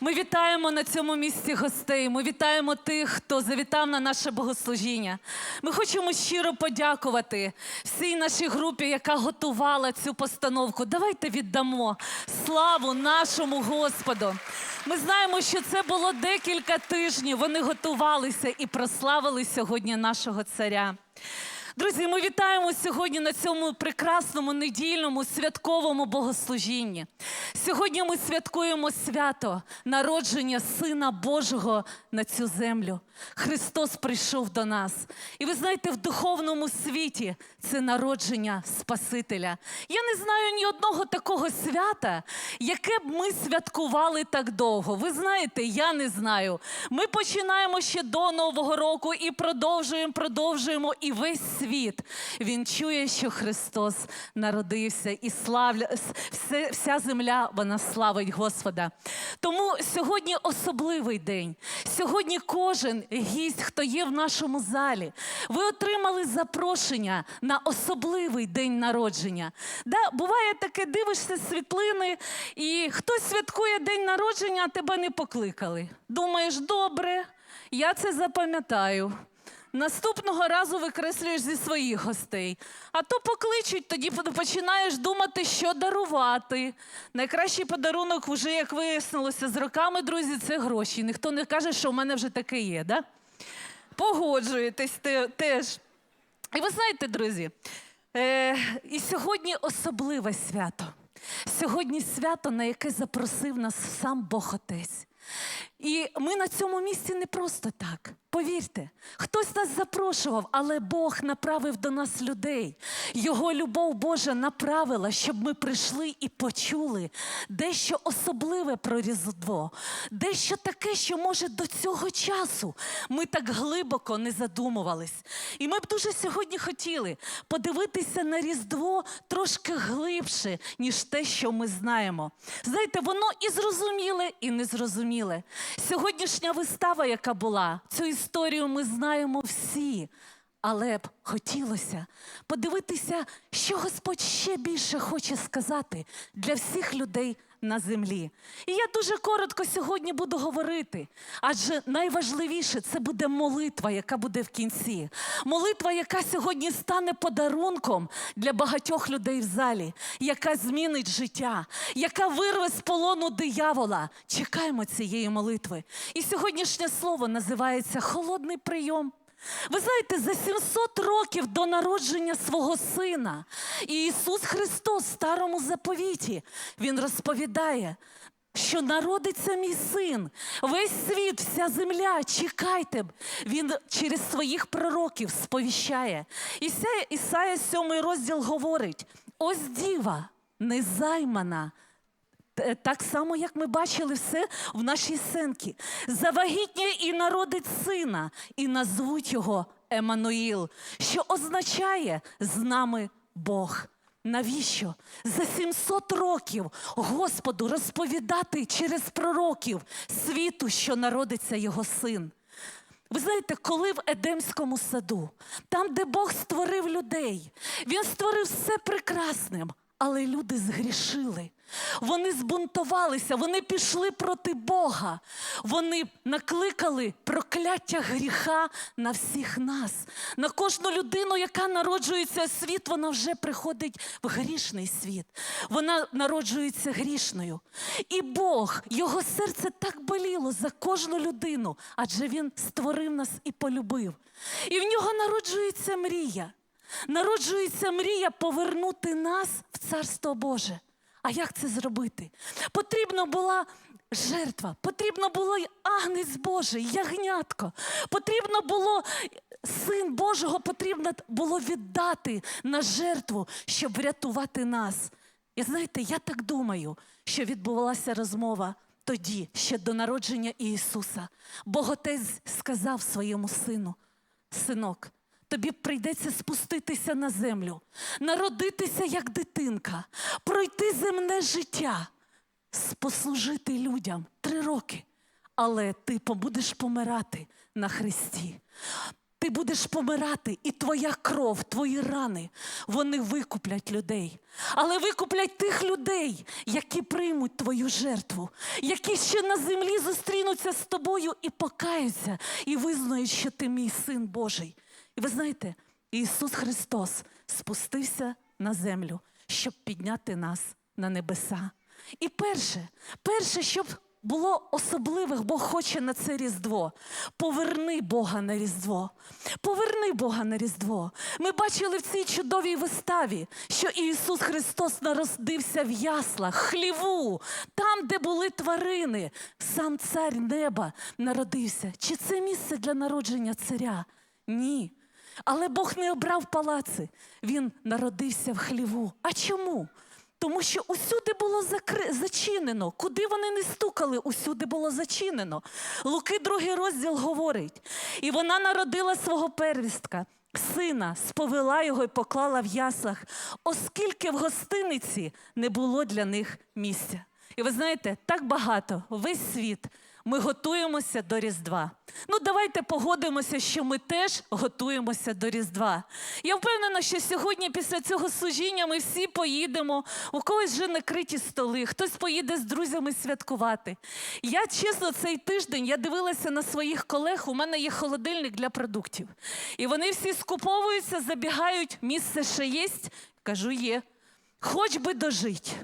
Ми вітаємо на цьому місці гостей. Ми вітаємо тих, хто завітав на наше богослужіння. Ми хочемо щиро подякувати всій нашій групі, яка готувала цю постановку. Давайте віддамо славу нашому Господу. Ми знаємо, що це було декілька тижнів. Вони готувалися і прославили сьогодні нашого царя. Друзі, ми вітаємо сьогодні на цьому прекрасному недільному святковому богослужінні. Сьогодні ми святкуємо свято народження Сина Божого на цю землю. Христос прийшов до нас. І ви знаєте, в духовному світі це народження Спасителя. Я не знаю ні одного такого свята, яке б ми святкували так довго. Ви знаєте, я не знаю. Ми починаємо ще до Нового року і продовжуємо, продовжуємо. І весь світ він чує, що Христос народився, і славля вся земля вона славить Господа. Тому сьогодні особливий день. Сьогодні кожен гість, хто є в нашому залі, ви отримали запрошення на особливий день народження. Да, буває таке, дивишся світлини, і хтось святкує день народження, а тебе не покликали. Думаєш, добре, я це запам'ятаю. Наступного разу викреслюєш зі своїх гостей. А то покличуть, тоді починаєш думати, що дарувати. Найкращий подарунок, вже як вияснилося з роками, друзі, це гроші. Ніхто не каже, що в мене вже таке є. Да? Погоджуєтесь теж. І ви знаєте, друзі, е, і сьогодні особливе свято. Сьогодні свято, на яке запросив нас сам Бог Отець. І ми на цьому місці не просто так. Повірте, хтось нас запрошував, але Бог направив до нас людей. Його любов Божа направила, щоб ми прийшли і почули дещо особливе про Різдво, дещо таке, що може до цього часу ми так глибоко не задумувались. І ми б дуже сьогодні хотіли подивитися на Різдво трошки глибше, ніж те, що ми знаємо. Знаєте, воно і зрозуміле, і незрозуміле. Сьогоднішня вистава, яка була, цю історію ми знаємо всі. Але б хотілося подивитися, що Господь ще більше хоче сказати для всіх людей на землі. І я дуже коротко сьогодні буду говорити, адже найважливіше це буде молитва, яка буде в кінці. Молитва, яка сьогодні стане подарунком для багатьох людей в залі, яка змінить життя, яка вирве з полону диявола. Чекаємо цієї молитви. І сьогоднішнє слово називається холодний прийом. Ви знаєте, за 700 років до народження свого сина Ісус Христос в старому заповіті Він розповідає, що народиться мій син, весь світ, вся земля, чекайте. б. Він через своїх пророків сповіщає. Ісая, Ісая 7 розділ говорить: ось діва незаймана. Т- Так само, як ми бачили все в нашій сценці. Завагітня і народить сина, і назвуть його Еммануїл, що означає з нами Бог. Навіщо? За 700 років Господу розповідати через пророків світу, що народиться його син. Ви знаєте, коли в Едемському саду, там, де Бог створив людей, Він створив все прекрасним, але люди згрішили. Вони збунтувалися, вони пішли проти Бога. Вони накликали прокляття гріха на всіх нас. На кожну людину, яка народжується світ, вона вже приходить в грішний світ. Вона народжується грішною. І Бог, його серце так боліло за кожну людину, адже він створив нас і полюбив. І в нього народжується мрія. Народжується мрія повернути нас в Царство Боже. А як це зробити? Потрібна була жертва, потрібно було агнець Божий, ягнятко. Потрібно було син Божого, потрібно було віддати на жертву, щоб врятувати нас. І знаєте, я так думаю, що відбувалася розмова тоді, ще до народження Ісуса. Бог Отець сказав своєму сину: синок, тобі прийдеться спуститися на землю, народитися як дитинка, пройти земне життя, послужити людям три роки, але ти побудеш помирати на хресті. Ти ти будеш помирати, і твоя кров, твої рани, вони викуплять людей. Але викуплять тих людей, які приймуть твою жертву, які ще на землі зустрінуться з тобою і покаються, і визнають, що ти мій син Божий. І ви знаєте, Ісус Христос спустився на землю, щоб підняти нас на небеса. І перше, перше, щоб було особливих, Бог хоче на це Різдво. Поверни Бога на Різдво. Поверни Бога на Різдво. Ми бачили в цій чудовій виставі, що Ісус Христос народився в яслах, хліву, там, де були тварини. Сам цар неба народився. Чи це місце для народження царя? Ні. Але Бог не обрав палаци. Він народився в хліву. А чому? Тому що усюди було закри... зачинено. Куди вони не стукали, усюди було зачинено. Луки, другий розділ говорить. І вона народила свого первістка, сина, сповела його і поклала в яслах, оскільки в гостиниці не було для них місця. І ви знаєте, так багато, весь світ. Ми готуємося до Різдва. Ну, давайте погодимося, що ми теж готуємося до Різдва. Я впевнена, що сьогодні, після цього служіння, ми всі поїдемо. У когось вже накриті столи, хтось поїде з друзями святкувати. Я чесно, цей тиждень я дивилася на своїх колег. У мене є холодильник для продуктів. І вони всі скуповуються, забігають, місце ще єсть. Кажу, є. Хоч би дожить.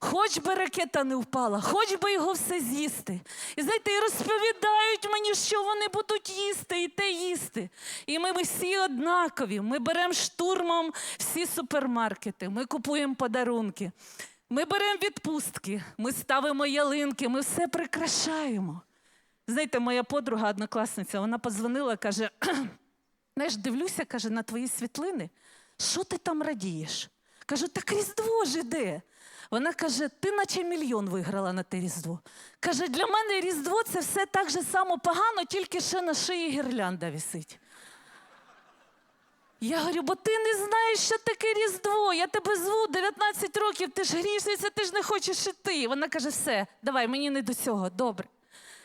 Хоч би ракета не впала, хоч би його все з'їсти. І знаєте, і розповідають мені, що вони будуть їсти і те їсти. І ми, всі однакові. Ми беремо штурмом всі супермаркети, ми купуємо подарунки, ми беремо відпустки, ми ставимо ялинки, ми все прикрашаємо. Знаєте, моя подруга, однокласниця, вона подзвонила, каже: знаєш, дивлюся, каже, на твої світлини. Що ти там радієш? Кажу, так Різдво ж іде. Вона каже: ти наче мільйон виграла на те Різдво. Каже, для мене Різдво це все так же само погано, тільки ще на шиї гірлянда висить. Я говорю, бо ти не знаєш, що таке Різдво. Я тебе зву 19 років, ти ж грішниця, ти ж не хочеш іти. Вона каже, все, давай, мені не до цього, добре.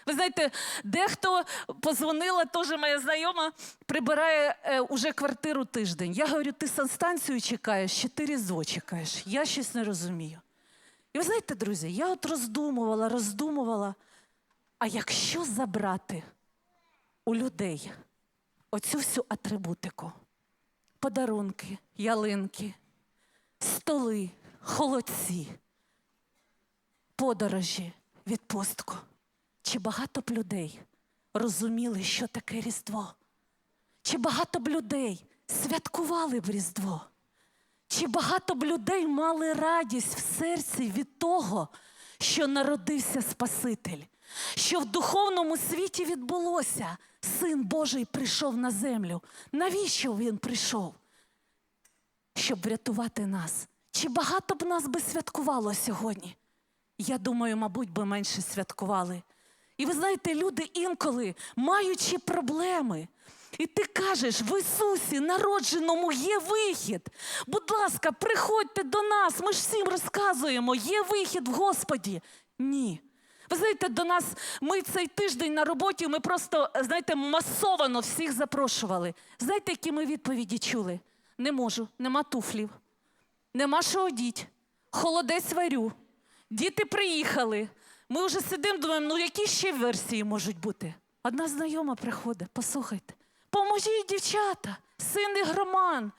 Ви знаєте, дехто позвонила, теж моя знайома, прибирає е, уже квартиру тиждень. Я говорю, ти санстанцію чекаєш, чи ти різдво чекаєш? Я щось не розумію. І ви знаєте, друзі, я от роздумувала, роздумувала, а якщо забрати у людей оцю всю атрибутику, подарунки, ялинки, столи, холодці, подорожі, відпустку. Чи багато б людей розуміли, що таке Різдво? Чи багато б людей святкували б Різдво? Чи багато б людей мали радість в серці від того, що народився Спаситель, що в духовному світі відбулося? Син Божий прийшов на землю. Навіщо він прийшов? Щоб врятувати нас. Чи багато б нас би святкувало сьогодні? Я думаю, мабуть, би менше святкували. І ви знаєте, люди інколи, маючи проблеми, і ти кажеш, в Ісусі народженому є вихід. Будь ласка, приходьте до нас, ми ж всім розказуємо, є вихід в Господі. Ні. Ви знаєте, до нас ми цей тиждень на роботі, ми просто, знаєте, масовано всіх запрошували. Знаєте, які ми відповіді чули? Не можу, нема туфлів, нема що одіть, холодець варю, діти приїхали. Ми вже сидимо, думаємо, ну які ще версії можуть бути? Одна знайома приходить, послухайте. Поможіть, дівчата, син ігроман.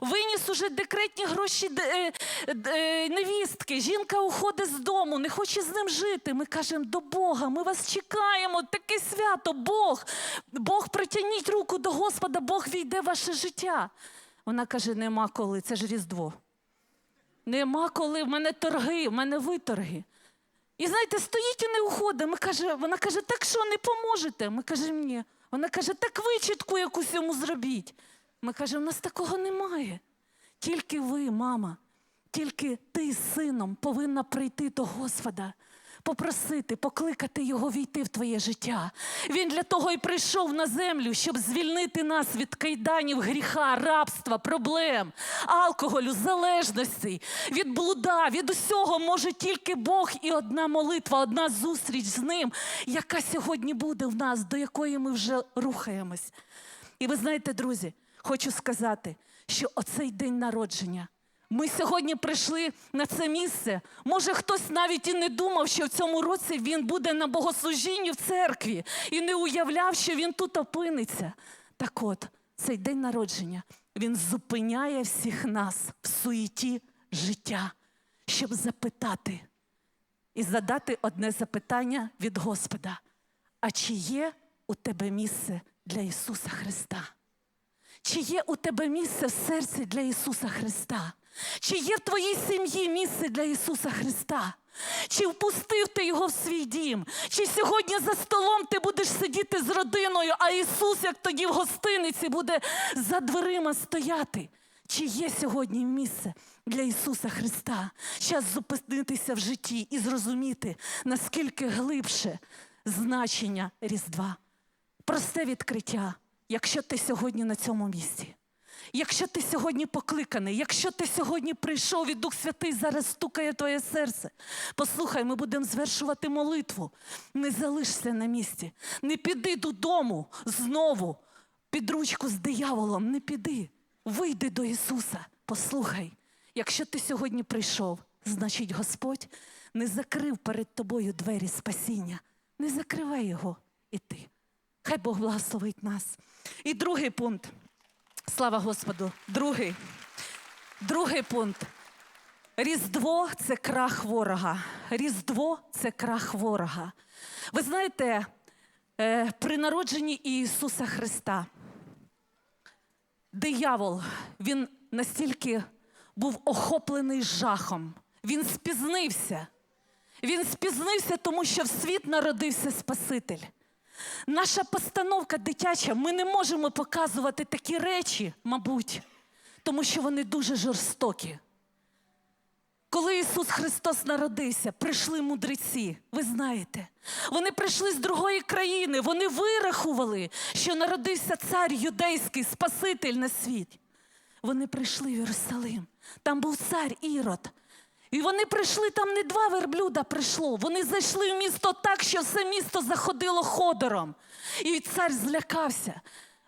Виніс уже декретні гроші де- е, е, невістки. Жінка уходить з дому, не хоче з ним жити. Ми кажемо до Бога, ми вас чекаємо, таке свято, Бог. Бог, притягніть руку до Господа, Бог війде в ваше життя. Вона каже: нема коли, це ж Різдво. Нема коли, в мене торги, в мене виторги. І знаєте, стоїть і не уходить. Ми каже, вона каже, так що не поможете? Ми кажемо, ні. Вона каже, так вичітку якусь йому зробіть. Ми кажемо, у нас такого немає. Тільки ви, мама, тільки ти з сином повинна прийти до Господа, попросити, покликати його війти в твоє життя. Він для того і прийшов на землю, щоб звільнити нас від кайданів, гріха, рабства, проблем, алкоголю, залежностей, від блуда, від усього може тільки Бог і одна молитва, одна зустріч з ним, яка сьогодні буде в нас, до якої ми вже рухаємось. І ви знаєте, друзі, хочу сказати, що оцей день народження. Ми сьогодні прийшли на це місце. Може, хтось навіть і не думав, що в цьому році він буде на богослужінні в церкві і не уявляв, що він тут опиниться. Так от, цей день народження він зупиняє всіх нас в суєті життя, щоб запитати і задати одне запитання від Господа: а чи є у тебе місце для Ісуса Христа? Чи є у тебе місце в серці для Ісуса Христа? Чи є в твоїй сім'ї місце для Ісуса Христа? Чи впустив ти його в свій дім? Чи сьогодні за столом ти будеш сидіти з родиною, а Ісус, як тоді в гостиниці, буде за дверима стояти? Чи є сьогодні місце для Ісуса Христа? Час зупинитися в житті і зрозуміти, наскільки глибше значення Різдва. Просте відкриття, якщо ти сьогодні на цьому місці. Якщо ти сьогодні покликаний, якщо ти сьогодні прийшов і Дух Святий зараз стукає твоє серце, послухай, ми будемо звершувати молитву. Не залишся на місці, не піди додому знову під ручку з дияволом, не піди. Вийди до Ісуса. Послухай, якщо ти сьогодні прийшов, значить Господь не закрив перед тобою двері спасіння. Не закривай його і ти. Хай Бог благословить нас. І другий пункт. Слава Господу. Другий. Другий пункт. Різдво це крах ворога. Різдво це крах ворога. Ви знаєте, е, при народженні Ісуса Христа диявол, він настільки був охоплений жахом. Він спізнився. Він спізнився, тому що в світ народився Спаситель. Наша постановка дитяча, ми не можемо показувати такі речі, мабуть, тому що вони дуже жорстокі. Коли Ісус Христос народився, прийшли мудреці, ви знаєте. Вони прийшли з другої країни, вони вирахували, що народився цар юдейський, Спаситель на світ. Вони прийшли в Єрусалим. Там був цар Ірод. І вони прийшли, там не два верблюда прийшло. Вони зайшли в місто так, що все місто заходило ходором. І цар злякався.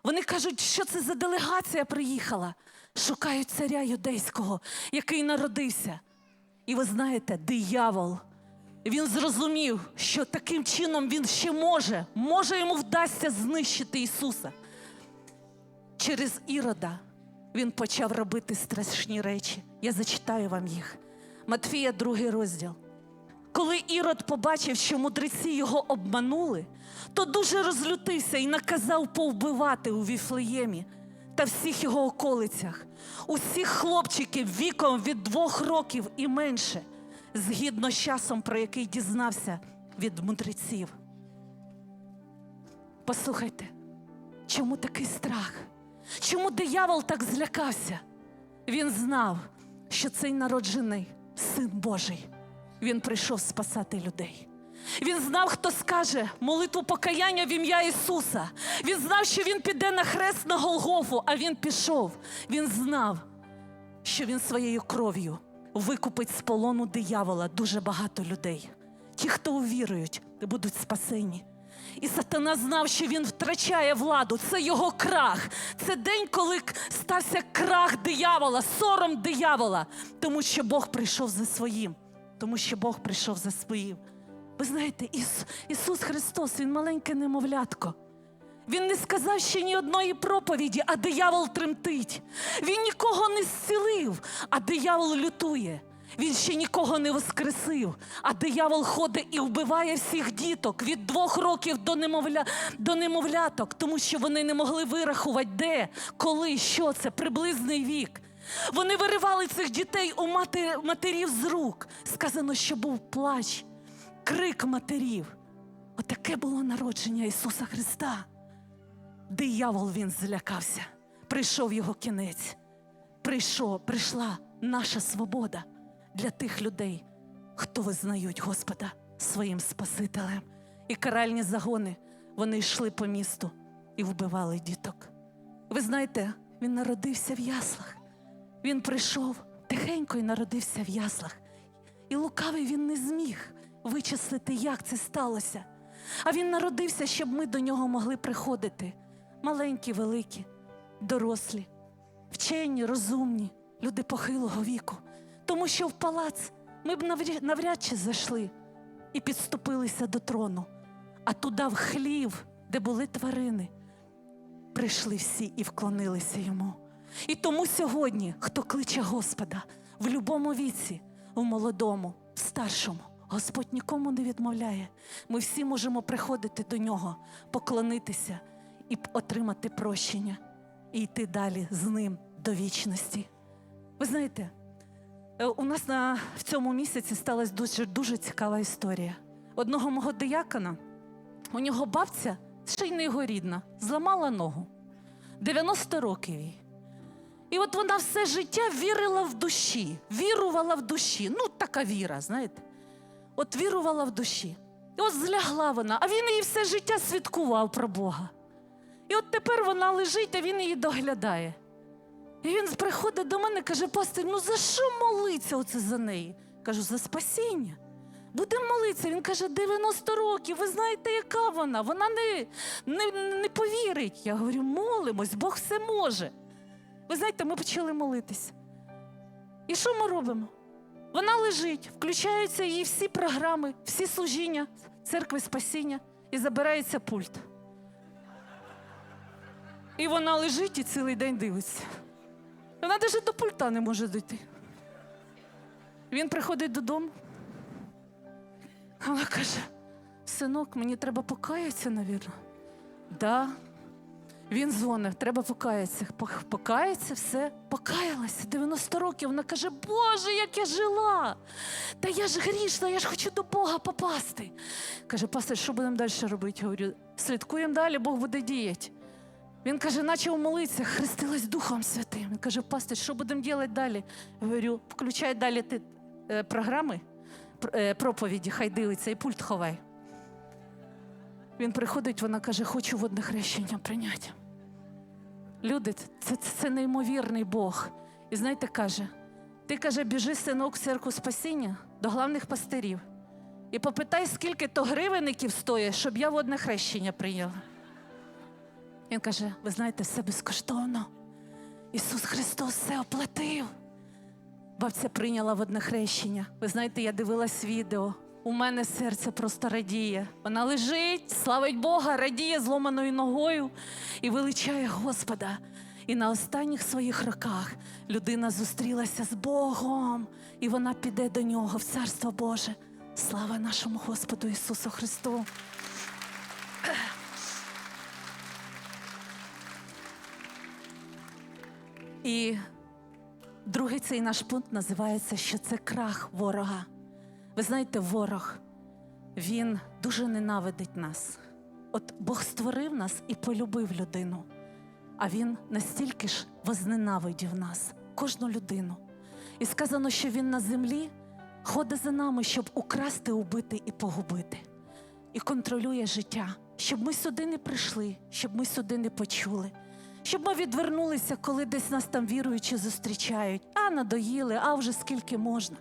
Вони кажуть, що це за делегація приїхала. Шукають царя юдейського, який народився. І ви знаєте, диявол, він зрозумів, що таким чином він ще може, може йому вдасться знищити Ісуса. Через Ірода він почав робити страшні речі. Я зачитаю вам їх. Матфія, другий розділ. Коли Ірод побачив, що мудреці його обманули, то дуже розлютився і наказав повбивати у Віфлеємі та всіх його околицях, усіх хлопчиків віком від двох років і менше, згідно з часом, про який дізнався від мудреців. Послухайте, чому такий страх? Чому диявол так злякався? Він знав, що цей народжений син Божий. Він прийшов спасати людей. Він знав, хто скаже молитву покаяння в ім'я Ісуса. Він знав, що Він піде на хрест на Голгофу, а Він пішов. Він знав, що Він своєю кров'ю викупить з полону диявола дуже багато людей. Ті, хто увірують, будуть спасені. І сатана знав, що він втрачає владу. Це його крах. Це день, коли стався крах диявола, сором диявола, тому що Бог прийшов за своїм, тому що Бог прийшов за своїм. Ви знаєте, Іс, Ісус Христос, Він маленьке немовлятко. Він не сказав ще ні одної проповіді, а диявол тремтить. Він нікого не зцілив, а диявол лютує. Він ще нікого не воскресив, а диявол ходить і вбиває всіх діток від двох років до, немовля... до немовляток, тому що вони не могли вирахувати, де, коли, що це, приблизний вік. Вони виривали цих дітей у мати... матерів з рук. Сказано, що був плач, крик матерів. Отаке було народження Ісуса Христа. Диявол він злякався. Прийшов його кінець. Прийшов, прийшла наша свобода для тих людей, хто визнають Господа своїм Спасителем. І каральні загони вони йшли по місту і вбивали діток. Ви знаєте, він народився в яслах. Він прийшов тихенько і народився в яслах. І лукавий він не зміг вичислити, як це сталося. А він народився, щоб ми до нього могли приходити. маленькі, великі, дорослі, вчені, розумні, люди похилого віку. Тому що в палац ми б навряд чи зайшли і підступилися до трону, а туди в хлів, де були тварини, прийшли всі і вклонилися йому. І тому сьогодні, хто кличе Господа в будь-якому віці, в молодому, в старшому, Господь нікому не відмовляє. Ми всі можемо приходити до нього, поклонитися і отримати прощення, і йти далі з ним до вічності. Ви знаєте, у нас на, в цьому місяці сталася дуже, дуже цікава історія. Одного мого диякона, у нього бабця, ще й не його рідна, зламала ногу. 90 років їй. І от вона все життя вірила в душі, вірувала в душі. Ну, така віра, знаєте. От вірувала в душі. І от злягла вона, а він її все життя свідкував про Бога. І от тепер вона лежить, а він її доглядає. І він приходить до мене і каже: пастир, ну за що молиться оце за неї? Кажу, за спасіння. Будемо молитися. Він каже, 90 років, ви знаєте, яка вона? Вона не, не, не повірить. Я говорю, молимось, Бог все може. Ви знаєте, ми почали молитися. І що ми робимо? Вона лежить, включаються її всі програми, всі служіння церкви спасіння і забирається пульт. І вона лежить і цілий день дивиться. Вона навіть до пульта не може дійти. Він приходить додому. Вона каже: синок, мені треба покаятися, навірно. Да. Він дзвонив, треба покаятися. Пок- Покається, все, покаялася. 90 років. Вона каже, Боже, як я жила! Та я ж грішна, я ж хочу до Бога попасти. Каже, пастор, що будемо далі робити? Говорю, слідкуємо далі, Бог буде діяти. Він каже, наче у молитвах хрестилась Духом Святим. Він каже, пастор, що будемо робити далі? Я говорю, включай далі ти е, програми, пр- е, проповіді, хай дивиться, і пульт ховай. Він приходить, вона каже, хочу водне хрещення прийняти. Люди, це, це, це неймовірний Бог. І знаєте, каже, ти каже, біжи, синок, в церкву спасіння до главних пастирів. І попитай, скільки то гривенників стоїть, щоб я водне хрещення прийняла. Він каже: ви знаєте, все безкоштовно. Ісус Христос все оплатив. Бабця прийняла водне хрещення. Ви знаєте, я дивилась відео. У мене серце просто радіє. Вона лежить, славить Бога, радіє зломаною ногою і величає Господа. І на останніх своїх роках людина зустрілася з Богом, і вона піде до нього в Царство Боже. Слава нашому Господу Ісусу Христу! І другий цей наш пункт називається, що це крах ворога. Ви знаєте, ворог, він дуже ненавидить нас. От Бог створив нас і полюбив людину, а він настільки ж возненавидів нас, кожну людину. І сказано, що він на землі ходить за нами, щоб украсти, убити і погубити. І контролює життя, щоб ми сюди не прийшли, щоб ми сюди не почули, щоб ми відвернулися, коли десь нас там віруючи зустрічають. А надоїли, а вже скільки можна.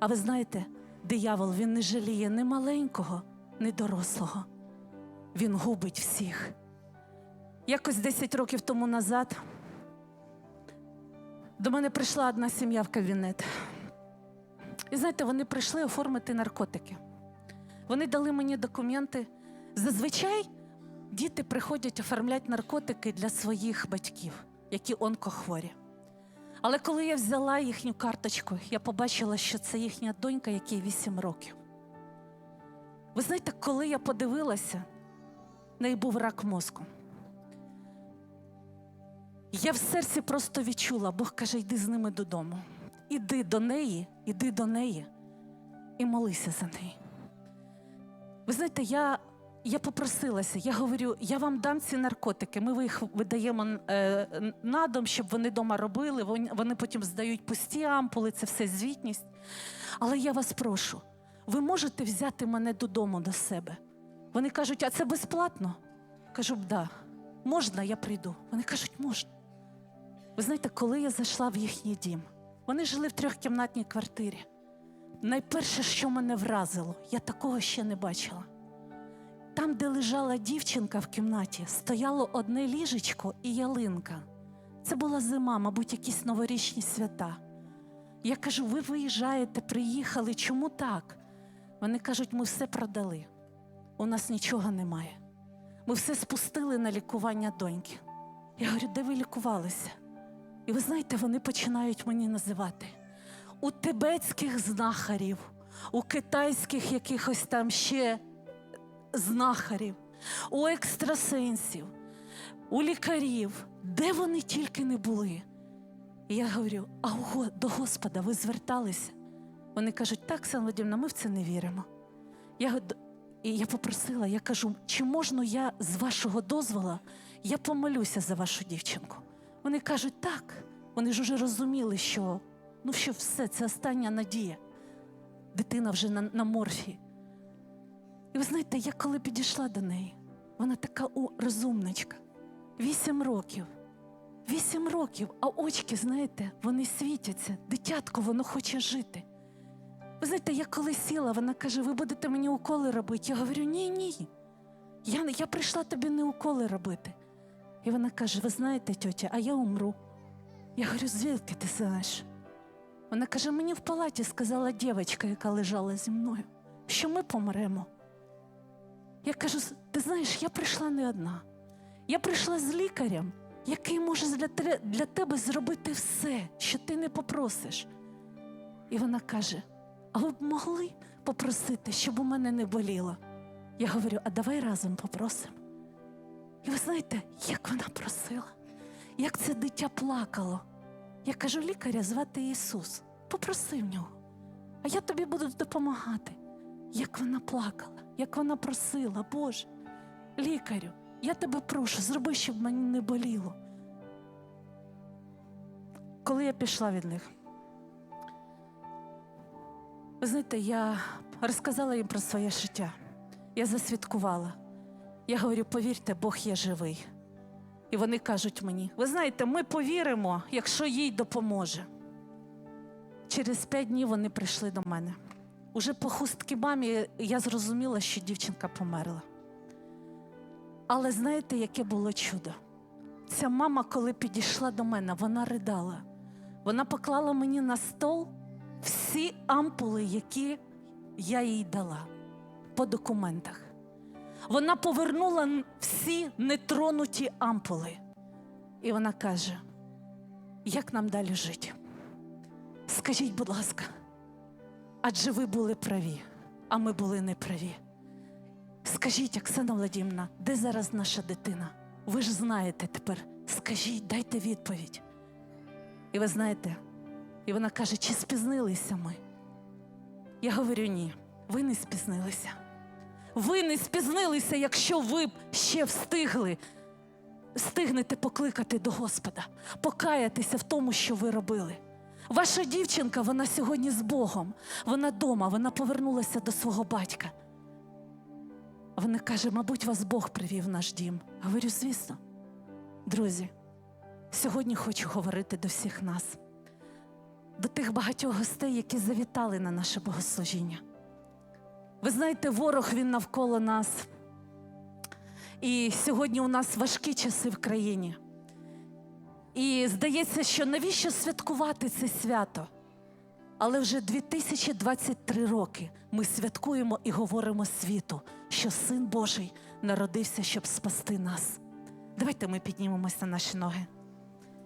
А ви знаєте, диявол він не жаліє ні маленького, ні дорослого. Він губить всіх. Якось 10 років тому назад до мене прийшла одна сім'я в кабінет. І знаєте, вони прийшли оформити наркотики. Вони дали мені документи. Зазвичай діти приходять оформляти наркотики для своїх батьків, які онкохворі. Але коли я взяла їхню карточку, я побачила, що це їхня донька, якій 8 років. Ви знаєте, коли я подивилася, в неї був рак мозку. Я в серці просто відчула, Бог каже, йди з ними додому. Іди до неї, іди до неї і молися за неї. Ви знаєте, я, я попросилася, я говорю, я вам дам ці наркотики. Ми їх видаємо е, на дом, щоб вони вдома робили. Вони, вони потім здають пусті ампули, це все звітність. Але я вас прошу, ви можете взяти мене додому до себе. Вони кажуть, а це безплатно? Кажу, да. Можна, я прийду. Вони кажуть, можна. Ви знаєте, коли я зайшла в їхній дім, вони жили в трьохкімнатній квартирі. Найперше, що мене вразило, я такого ще не бачила. Там, де лежала дівчинка в кімнаті, стояло одне ліжечко і ялинка. Це була зима, мабуть, якісь новорічні свята. Я кажу: ви виїжджаєте, приїхали, чому так? Вони кажуть, ми все продали. У нас нічого немає. Ми все спустили на лікування доньки. Я говорю, де ви лікувалися? І ви знаєте, вони починають мені називати у тибетських знахарів, у китайських якихось там ще знахарів, у екстрасенсів, у лікарів, де вони тільки не були. І я говорю: а до Господа ви зверталися? Вони кажуть, так, Владимировна, ми в це не віримо. Я, і я попросила, я кажу, чи можна я з вашого дозволу, я помолюся за вашу дівчинку. Вони кажуть, так. Вони ж уже розуміли, що ну що все, це остання надія. Дитина вже на, на морфі. Ви знаєте, я коли підійшла до неї, вона така у, розумничка. Вісім років. Вісім років, а очки, знаєте, вони світяться. Дитятко, воно хоче жити. Ви знаєте, я коли сіла, вона каже: ви будете мені уколи робити. Я говорю, ні, ні. Я, я прийшла тобі не уколи робити. І вона каже: Ви знаєте, тьотя, а я умру. Я говорю, звідки ти знаєш? Вона каже: мені в палаті сказала дівчинка, яка лежала зі мною, що ми помремо. Я кажу: ти знаєш, я прийшла не одна. Я прийшла з лікарем, який може для, для тебе зробити все, що ти не попросиш. І вона каже: А ви б могли попросити, щоб у мене не боліло? Я говорю, а давай разом попросимо. І ви знаєте, як вона просила, як це дитя плакало. Я кажу, лікаря звати Ісус. Попроси в нього, а я тобі буду допомагати. Як вона плакала, як вона просила, Боже, лікарю, я тебе прошу, зроби, щоб мені не боліло. Коли я пішла від них, ви знаєте, я розказала їм про своє життя. Я засвідкувала. Я говорю, повірте, Бог є живий. І вони кажуть мені: ви знаєте, ми повіримо, якщо їй допоможе. Через п'ять днів вони прийшли до мене. Уже по хустки мамі я зрозуміла, що дівчинка померла. Але знаєте, яке було чудо? Ця мама, коли підійшла до мене, вона ридала. Вона поклала мені на стол всі ампули, які я їй дала по документах. Вона повернула всі нетронуті ампули. І вона каже: як нам далі жити? Скажіть, будь ласка, адже ви були праві, а ми були неправі. Скажіть, Оксана Владимирівна, де зараз наша дитина? Ви ж знаєте тепер. Скажіть, дайте відповідь. І ви знаєте, і вона каже, чи спізнилися ми? Я говорю, ні, ви не спізнилися. Ви не спізнилися, якщо ви б ще встигли. Встигнете покликати до Господа, покаятися в тому, що ви робили. Ваша дівчинка, вона сьогодні з Богом. Вона дома, вона повернулася до свого батька. Вона каже, мабуть, вас Бог привів в наш дім. Говорю, звісно. Друзі, сьогодні хочу говорити до всіх нас, до тих багатьох гостей, які завітали на наше богослужіння. Ви знаєте, ворог він навколо нас. І сьогодні у нас важкі часи в країні. І здається, що навіщо святкувати це свято? Але вже 2023 роки ми святкуємо і говоримо світу, що Син Божий народився, щоб спасти нас. Давайте ми піднімемося на наші ноги.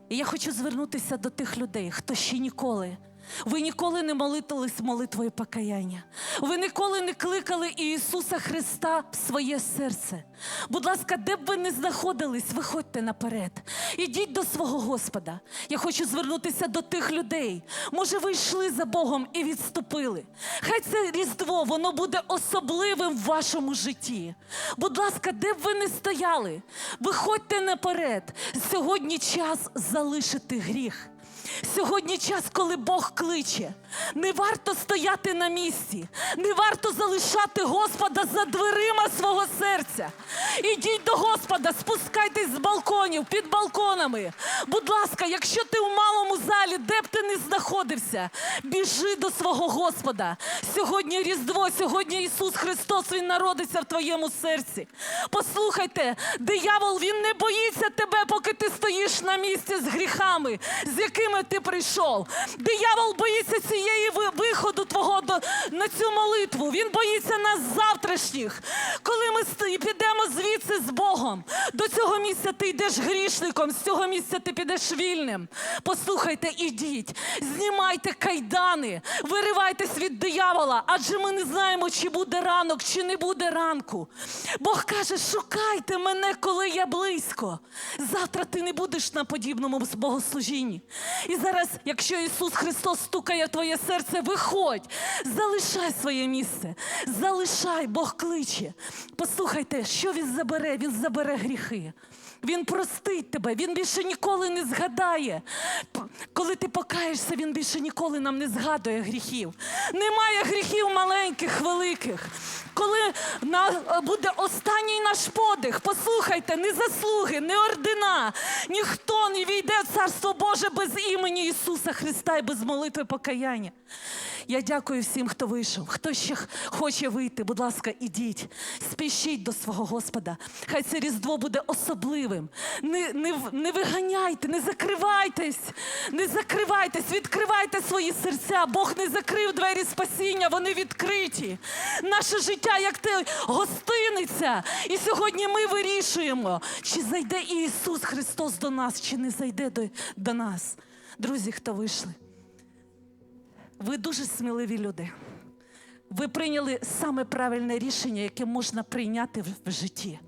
І я хочу звернутися до тих людей, хто ще ніколи. Ви ніколи не молитились молитвою покаяння. Ви ніколи не кликали Ісуса Христа в своє серце. Будь ласка, де б ви не знаходились, виходьте наперед. Ідіть до свого Господа. Я хочу звернутися до тих людей. Може, ви йшли за Богом і відступили. Хай це Різдво, воно буде особливим в вашому житті. Будь ласка, де б ви не стояли, виходьте наперед. Сьогодні час залишити гріх. Сьогодні час, коли Бог кличе. Не варто стояти на місці, не варто залишати Господа за дверима свого серця. Ідіть до Господа, спускайтесь з балконів, під балконами. Будь ласка, якщо ти у малому залі, де б ти не знаходився, біжи до свого Господа. Сьогодні Різдво, сьогодні Ісус Христос, Він народиться в твоєму серці. Послухайте, диявол він не боїться тебе, поки ти стоїш на місці з гріхами, з якими ти прийшов. Диявол боїться цієї виходу твого до, на цю молитву. Він боїться нас завтрашніх. Коли ми підемо звідси з Богом, до цього місця ти йдеш грішником, з цього місця ти підеш вільним. Послухайте, ідіть, знімайте кайдани, виривайтесь від диявола, адже ми не знаємо, чи буде ранок, чи не буде ранку. Бог каже, шукайте мене, коли я близько. Завтра ти не будеш на подібному богослужінні. І зараз, якщо Ісус Христос стукає в твоє серце, виходь, залишай своє місце, залишай, Бог кличе. Послухайте, що Він забере? Він забере гріхи. Він простить тебе, він більше ніколи не згадає. Коли ти покаєшся, він більше ніколи нам не згадує гріхів. Немає гріхів маленьких, великих. Коли е, буде останній наш подих, послухайте, не заслуги, не ордена. Ніхто не війде в Царство Боже без імені Ісуса Христа і без молитви покаяння. Я дякую всім, хто вийшов. Хто ще хоче вийти, будь ласка, ідіть, спішіть до свого Господа. Хай це Різдво буде особливим. Не, не, не виганяйте, не закривайтесь, не закривайтесь, відкривайте свої серця. Бог не закрив двері спасіння, вони відкриті. Наше життя, як те гостиниця. І сьогодні ми вирішуємо, чи зайде Ісус Христос до нас, чи не зайде до, до нас. Друзі, хто вийшли. Ви дуже сміливі люди. Ви прийняли саме правильне рішення, яке можна прийняти в, житті.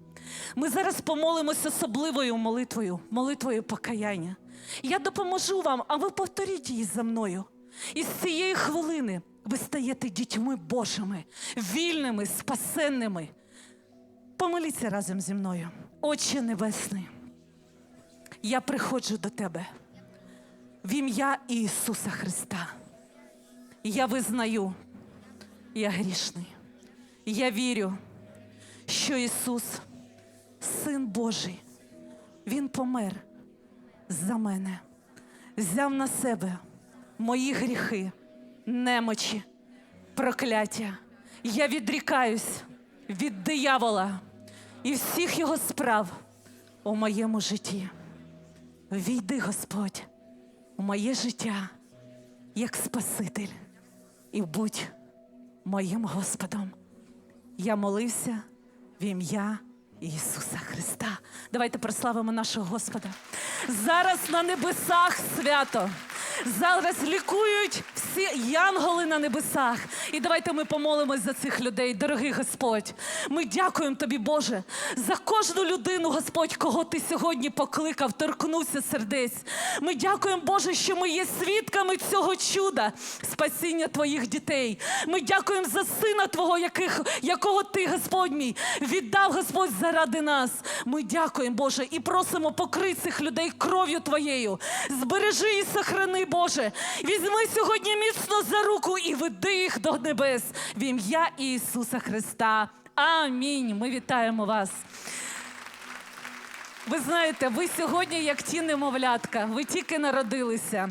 Ми зараз помолимося особливою молитвою, молитвою покаяння. Я допоможу вам, а ви повторіть її за мною. І з цієї хвилини ви стаєте дітьми Божими, вільними, спасенними. Помоліться разом зі мною. Отче Небесний, я приходжу до Тебе в ім'я Ісуса Христа. Я визнаю, я грішний. Я вірю, що Ісус, Син Божий, Він помер за мене, взяв на себе мої гріхи, немочі, прокляття. Я відрікаюсь від диявола і всіх його справ у моєму житті. Війди, Господь, у моє життя як Спаситель і будь моїм Господом. Я молився в ім'я Ісуса Христа. Давайте прославимо нашого Господа. Зараз на небесах свято. Зараз лікують всі янголи на небесах. І давайте ми помолимось за цих людей, дорогий Господь. Ми дякуємо тобі, Боже, за кожну людину, Господь, кого ти сьогодні покликав, торкнувся сердець. Ми дякуємо, Боже, що ми є свідками цього чуда, спасіння твоїх дітей. Ми дякуємо за сина Твого, яких, якого ти, Господь мій, віддав Господь заради нас. Ми дякуємо, Боже, і просимо покрити цих людей кров'ю Твоєю. Збережи і сохрани, Боже. Візьми сьогодні міцно за руку і веди їх до небес в ім'я Ісуса Христа. Амінь. Ми вітаємо вас. Ви знаєте, ви сьогодні як ті немовлятка, ви тільки народилися.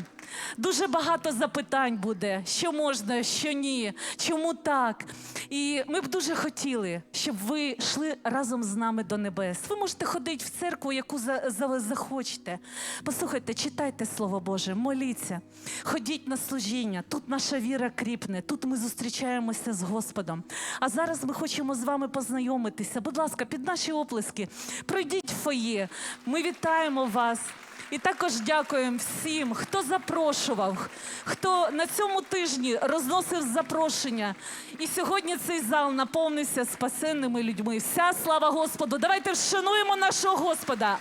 Дуже багато запитань буде, що можна, що ні, чому так. І ми б дуже хотіли, щоб ви йшли разом з нами до небес. Ви можете ходити в церкву, яку за, за, захочете. Послухайте, читайте Слово Боже, моліться, ходіть на служіння. Тут наша віра кріпне, тут ми зустрічаємося з Господом. А зараз ми хочемо з вами познайомитися. Будь ласка, під наші оплески, пройдіть в фоє. Ми вітаємо вас. І також дякуємо всім, хто запрошував, хто на цьому тижні розносив запрошення. І сьогодні цей зал наповнився спасенними людьми. Вся слава Господу! Давайте вшануємо нашого Господа.